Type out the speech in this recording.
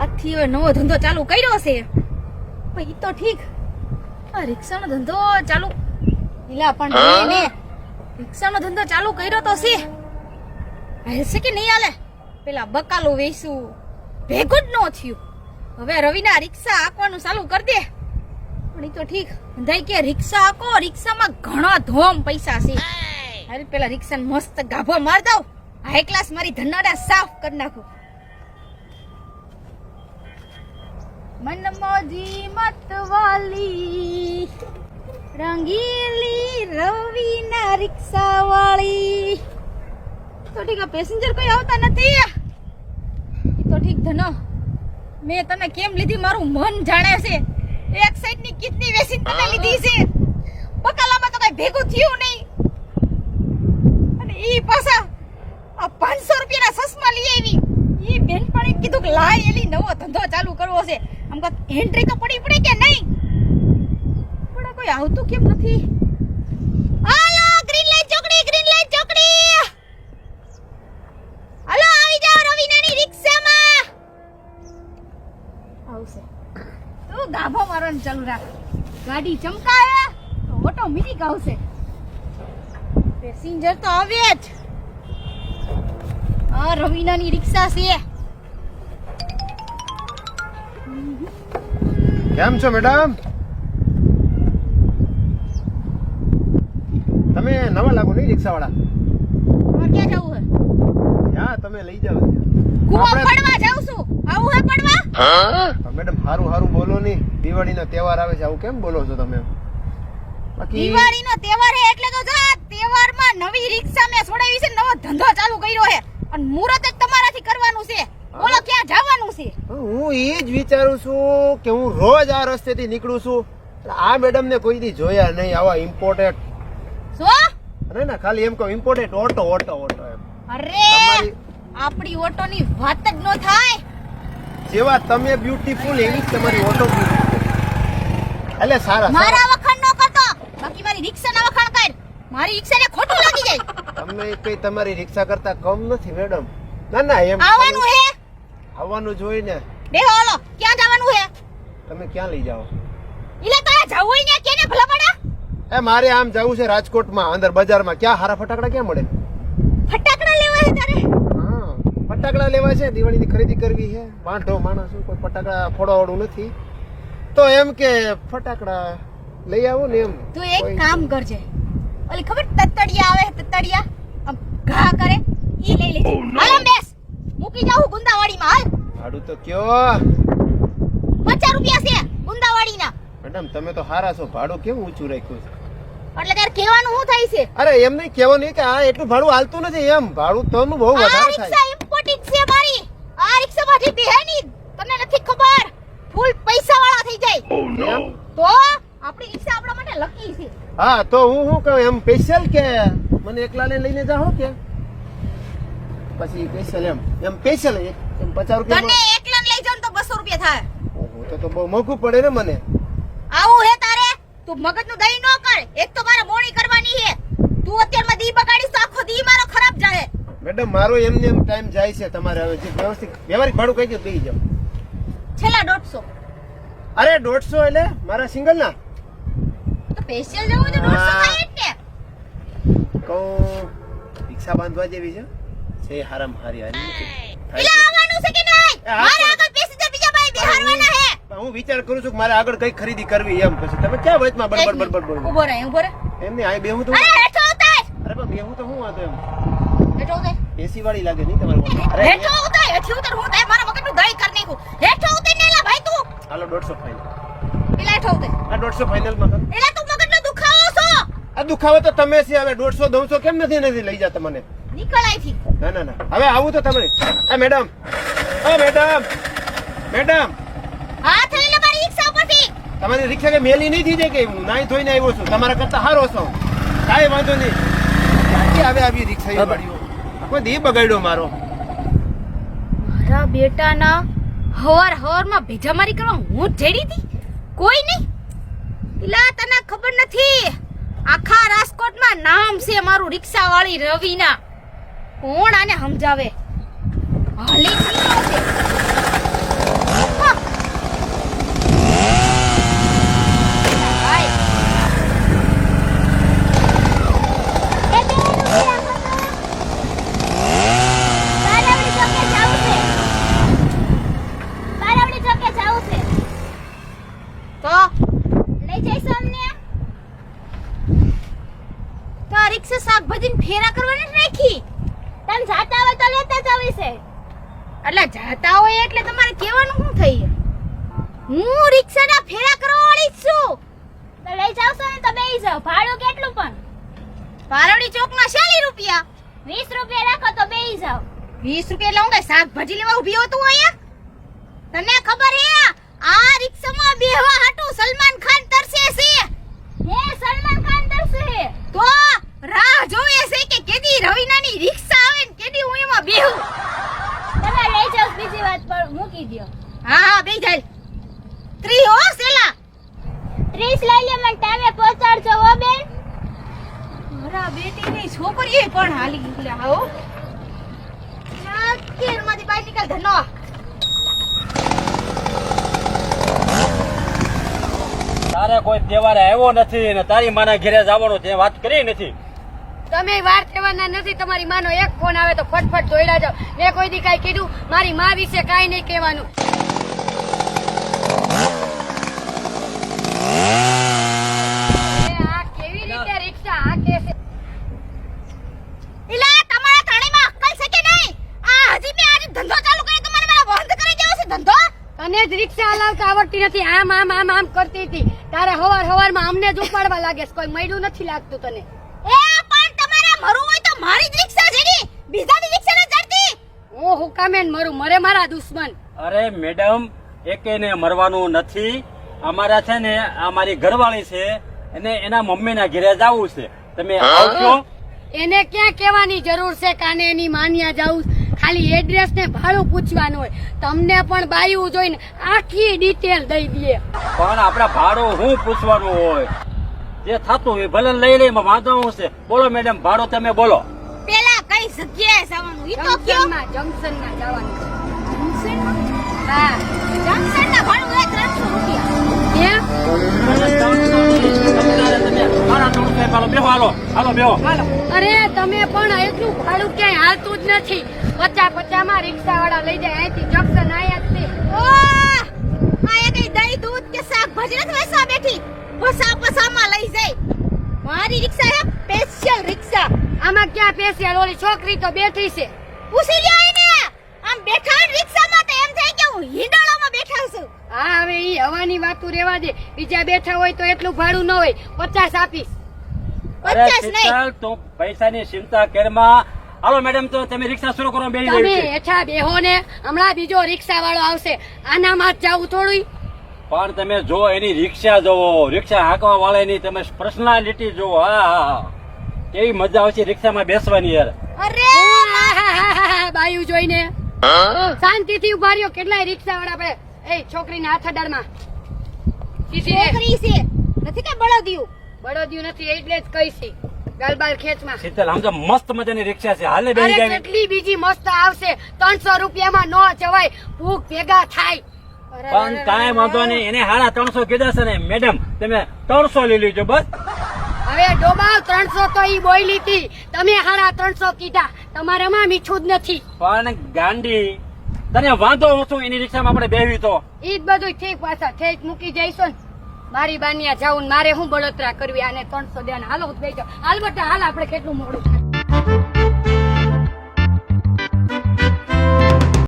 આથી હવે નવો ધંધો ચાલુ કર્યો છે. પણ ઈ તો ઠીક. આ રિક્ષાનો ધંધો ચાલુ. ઈલા પણ એને રિક્ષાનો ધંધો ચાલુ કર્યો તો છે. હાલશે કે નહીં હાલે? પેલા બકાલું વેચું ભેગું જ ન થયું. હવે રવિના રિક્ષા આંકવાનું ચાલુ કરી દે. પણ એ તો ઠીક. ધંધાઈ કે રિક્ષા આંકો રિક્ષામાં ઘણા ધોમ પૈસા છે. હાલ પેલા રિક્ષાને મસ્ત ગાભો માર દઉં. હાઈ ક્લાસ મારી ધનાડા સાફ કરી નાખું. મનમોજી મતવાલી રંગીલી રવિના રિક્ષા વાળી તો ઠીક પેસેન્જર કોઈ આવતા નથી? તો ઠીક ધનો. મેં તને કેમ લીધી? મારું મન જાણે છે. એક સાઈડની કિડની વેસી તને લીધી છે. બકાલામાં તો કઈ ભેગું થયું નહીં. ઈ આ પાંચસો રૂપિયાના સસમા લઈ આવી. ઈ એમ કીધું કે લાય એલી નવો ધંધો ચાલુ કરવો છે. આમ કહો એન્ટ્રી તો પડી પડે કે નહીં? પણ કોઈ આવતું કેમ નથી? હાલો ગ્રીન લાઈટ ચોકડી ગ્રીન લાઈટ ચોકડી. હાલો, આવી જાઓ રવિનાની રિક્ષામાં. આવશે. તું ગાભો મારવાનું ચાલુ રાખ. ગાડી ચમકાવે તો ઓટોમેટિક આવશે પેસેન્જર તો આવે જ. આ રવિનાની રિક્ષા છે. કેમ છો મેડમ? તમે નવા લાગો નહીં રિક્ષા વાળા ક્યાં જવું ક્યાં તમે લઈ જાવ કુવા પડવા જાઉં છું. આવું હે પડવા? મેડમ હારું હારું બોલો નહીં. દિવાળીનો તહેવાર આવે છે આવું કેમ બોલો છો તમે? દિવાળી દિવાળીનો તહેવાર હે એટલે તો જો. તહેવારમાં નવી રિક્ષા મેં છોડાવી છે નવો ધંધો ચાલુ કર્યો છે. અને મુહૂર્ત જ તમારાથી કરવાનું છે. બોલો ક્યાં જવાનું છે? હું એ જ વિચારું છું કે હું રોજ આ રસ્તેથી નીકળું છું. આ મેડમ ને કોઈ દી જોયા નહીં આવા ઇમ્પોર્ટેડ જો અરે ના ખાલી એમ કહો ઇમ્પોર્ટેડ ઓટો ઓટો ઓટો એમ. અરે આપણી આપણી ઓટોની વાત જ ન થાય. જેવા તમે બ્યુટીફુલ એવી જ તમારી ઓટો એટલે સારા મારા વખાણ ન કરતો. બાકી મારી કર મારી રિક્ષાને ખોટું લાગી જાય. તમે કઈ તમારી રિક્ષા કરતા કમ નથી મેડમ. ના ના એમ આવવાનું હે? આવવાનું જોઈ ને બે હાલો. ક્યાં જવાનું હે? તમે ક્યાં લઈ જાઓ? ઇલે તારે જવું હોય ને કેને ભલા પડા એ મારે આમ જવું છે રાજકોટમાં અંદર બજારમાં. ક્યાં હારા ફટાકડા ક્યાં મળે? ફટાકડા લેવા હે તારે? હા ફટાકડા લેવા છે દિવાળીની ખરીદી કરવી છે. વાંઢો માણસ કોઈ ફટાકડા ફોડવાવાળું નથી. તો એમ કે ફટાકડા લઈ આવો ને એમ. તું એક કામ કરજે. ઓલી ખબર તતડિયા આવે તતડિયા? આમ ઘા કરે ઈ લઈ લેજે. હાલો બેસ. મૂકી જાઉં ગુંદાવાડીમાં હાલ. ભાડું તો કયો? પચાસ રૂપિયા છે ગુંદાવાડીના. મેડમ તમે તો હારા છો. ભાડું કેવું ઊંચું રાખ્યું છે? એટલે તારે કહેવાનું શું થાય છે? અરે એમ નહીં કહેવાનું કે આ એટલું ભાડું હાલતું નથી એમ. ભાડું તો બહુ વધારે થાય રિક્ષા ઇમ્પોર્ટેન્ટ છે મારી આ રિક્ષા માંથી બેહે ની તને નથી ખબર ફૂલ પૈસા વાળા થઈ જાય એમ? તો આપણી રિક્ષા લકી છે. હા તો હું શું કહું એમ સ્પેશિયલ કે મને એકલાને લઈને જાઓ કે? પછી સ્પેશિયલ એમ. એમ સ્પેશિયલ એમ પચાસ તને રૂપિયા એકલા લઈ જાવ તો બસો રૂપિયા થાય. તો તો બહુ મોંઘું પડે ને મને. આવું હે તારે? તું મગજનું દહીં ન કર. એક તો મારે મોણી કરવાની હે તું અત્યારમાં દી બગાડીશ તો આખો દી મારો ખરાબ જાય મેડમ મારો એમને એમ ટાઈમ જાય છે તમારે હવે જે વ્યવસ્થિત વ્યવહારિક ભાડું કહી દો દઈ જાઓ. છેલ્લા દોઢસો. અરે દોઢસો એટલે મારા સિંગલ ના સ્પેશિયલ જવું તો દોઢસો હા. થાય જ ને. કહું રિક્ષા બાંધવા જેવી છે? છે હારામ હારી હારી. એટલે આવવાનું છે કે નહીં? મારે આગળ પેસેન્જર બીજા ભાઈ બેહારવાના હે હું. વિચાર કરું છું કે મારે આગળ કઈ ખરીદી કરવી એમ પછી. તમે ક્યાં વચમાં બડબડ. બડબડ બોલો ઊભો રહે ઊભો રહે. એમ નહીં આ બેહું તો અરે હેઠો ઉતાર. અરે પણ બેહું તો હું વાંધો એમ. હેઠો ઉતાર. એસી વાળી લાગે નહીં તમારે. અરે હેઠો ઉતાર હેઠો ઉતાર. હું તારે મારા મગજનું દહીં કરી નાખ્યું હેઠો ઉતાર ને એલા ભાઈ તું. હાલો દોઢસો ફાઇનલ એલા હેઠો ઉતાર. આ દોઢસો ફાઇનલમાં કરો. એલા તું આ દુખાવો તો તમે છે હવે દોઢસો દોઢસો કેમ નથી નથી લઈ જતા મને? ના ના ના. હવે આવું તો તમે આ મેડમ. આ મેડમ. મેડમ. મારી રિક્ષા ઉપરથી. તમારી રિક્ષા કે મેલી નહીં થઈ જાય કે હું નાઈ ધોઈને આવ્યો છું? તમારા કરતા હારો છો. કાંઈ વાંધો નહીં. ક્યાંથી આવે આવી રિક્ષા કોઈ દી બગાડ્યો મારો. મારા બેટાના હવાર હવારમાં ભેજામારી કરવા હું જેડી હતી. કોઈ નહીં. પેલા તને ખબર નથી. આખા રાજકોટમાં નામ છે મારું રિક્ષા વાળી રવિના. કોણ આને સમજાવે? હાલી રિક્ષા શાકભાજી ફેરા કરવાની જ રાખી. તમે જાતા હોય તો લેતા જાવ છે એટલે જાતા હોય એટલે તમારે કહેવાનું શું થઈ? હું રિક્ષાના ફેરા કરવા વાળી જ છું. તો લઈ જાવશો ને તો બેહી જાવ ભાડું કેટલું પણ? પારોડી ચોકના શાલી રૂપિયા. વીસ રૂપિયા રાખો તો બેહી જાવ વીસ રૂપિયા એટલે હું કઈ શાકભાજી લેવા ઊભી હોતું અહીંયા તને ખબર હે આ? રિક્ષામાં બેહવા હાટુ સલમાન ખાન તરસે છે. હે, સલમાન ખાન તરસે તો રાહ જોવે છે કે કેદી રવિનાની રિક્ષા આવે ને કેદી હું એમાં બેહું? તમે લઈ જાવ બીજી વાત પર મૂકી દયો. હા હા બે જાય. ત્રી હો સેલા. ત્રીસ લઈ લે મને ટાઈમે પહોંચાડજો હો બેન. મારા બેટીની છોકરીએ પણ હાલી એટલે આવો કેરમાંથી બહાર નીકળ ધનો. તારે કોઈ તહેવારે આવ્યો નથી ને તારી માના ઘેરે જવાનું તે વાત કરી નથી. તમે વાર કહેવાના નથી તમારી માનો એક ફોન આવે તો ફટફટ દોડ્યા જાવ મેં કોઈ દી કાંઈ કીધું મારી માં વિશે કાંઈ નહીં કહેવાનું. આ કેવી રીતે રિક્ષા આ હજી આજે ધંધો ચાલુ કર્યો તમારે મને બંધ કરી દેવો છે ધંધો? તને જ રિક્ષા હલાવતા આવડતી નથી. આમ આમ આમ આમ કરતી હતી. તારે હવાર હવારમાં અમને જ ઉપાડવા લાગે કોઈ મળ્યું નથી લાગતું તને એ પણ તમારે મરવું હોય તો મારી જ રિક્ષા છે ની બીજાની રિક્ષા ન ચડતી? હું હુકામે ને મરું મરે મારા દુશ્મન. અરે મેડમ એકેને મરવાનું નથી. અમારા છે ને અમારી ઘરવાળી છે. અને એના મમ્મીના ઘરે જવું છે. તમે આવજો. એને ક્યાં કહેવાની જરૂર છે કાને એની માન્યા જાવું ખાલી એડ્રેસ ને ભાડું પૂછવાનું હોય. તમને પણ બાયું જોઈને આખી ડિટેલ દઈ દઈએ. પણ આપણા ભાડું હું પૂછવાનું હોય? જે થતું એ ભલે લઈ લઈ એમાં વાંધો છે? બોલો મેડમ ભાડો તમે બોલો. પેલા કઈ જગ્યાએ જવાનું? ઈ તો કયો? જંકશનમાં જવાનું. છે. જંકશનમાં? હા. જંકશનના ભાડું હે 300 રૂપિયા. અરે તમે પણ એટલું ભાડું ક્યાંય હાલતું જ નથી. પચા પચા માં રિક્ષા વાળા લઈ જાય. અહીંથી જંકશન આયા જ એ કઈ દહીં દૂધ કે શાકભાજી નથી વેચવા બેઠી? પસા પસામાં લઈ જાય. મારી રિક્ષા હે? સ્પેશિયલ રિક્ષા. આમાં ક્યાં પેશિયલ ઓલી છોકરી તો બેઠી છે. પૂછી આમ બેઠા રિક્ષામાં તો એમ થાય કે હું હિંડોળામાં બેઠા છું. હા હવે ઈ હવાની વાતું રેવા દે. બીજા બેઠા હોય તો એટલું ભાડું ન હોય. પચાસ આપીશ. પચાસ નહીં. તો તું પૈસાની ચિંતા કરમાં હાલો મેડમ તો તમે રિક્ષા શરૂ કરો બેસી તમે બેહો ને. હમણાં બીજો રિક્ષા વાળો આવશે. આનામાં જ જાવું થોડું પણ તમે જો એની રિક્ષા જોવો રિક્ષા હાંકવા વાળાની તમે પર્સનાલિટી જોવો હા કેવી મજા આવશે રિક્ષામાં બેસવાની યાર. અરે! બાયું જોઈને. શાંતિથી ઊભા રહ્યો. કેટલાય રિક્ષા વાળા આપણે એ છોકરીને હાથ અડાડમાં. છોકરી છે. નથી કે બળદિયું? બળદિયું નથી એટલે જ કઈ છે. ગાલબાલ ખેંચમાં. શીતલ આમ તો મસ્ત મજાની રિક્ષા છે. હાલે બેસી જાય કેટલી બીજી મસ્ત આવશે. ત્રણસો રૂપિયામાં નો જવાય. ભૂખ ભેગા થાય. પણ કાંઈ વાંધો નહીં. એને હાડા ત્રણસો કીધા છે ને મેડમ તમે ત્રણસો લઈ લેજો બસ. હવે ડોબાવ ત્રણસો તો ઈ બોઈ લીધી તમે હાડા ત્રણસો કીધા. તમારામાં મીઠું જ નથી. પણ ગાંડી તને વાંધો હું છું એની રિક્ષામાં આપણે બેહવી તો. ઈ જ બધું ઠીક પાછા ઠેક મૂકી જઈશું ને. મારી બાનિયા જાઉં મારે હું બળતરા કરવી? આને ત્રણસો દેવાના. હાલો જાઉં હાલ બટા હાલ આપણે કેટલું મોડું થાય.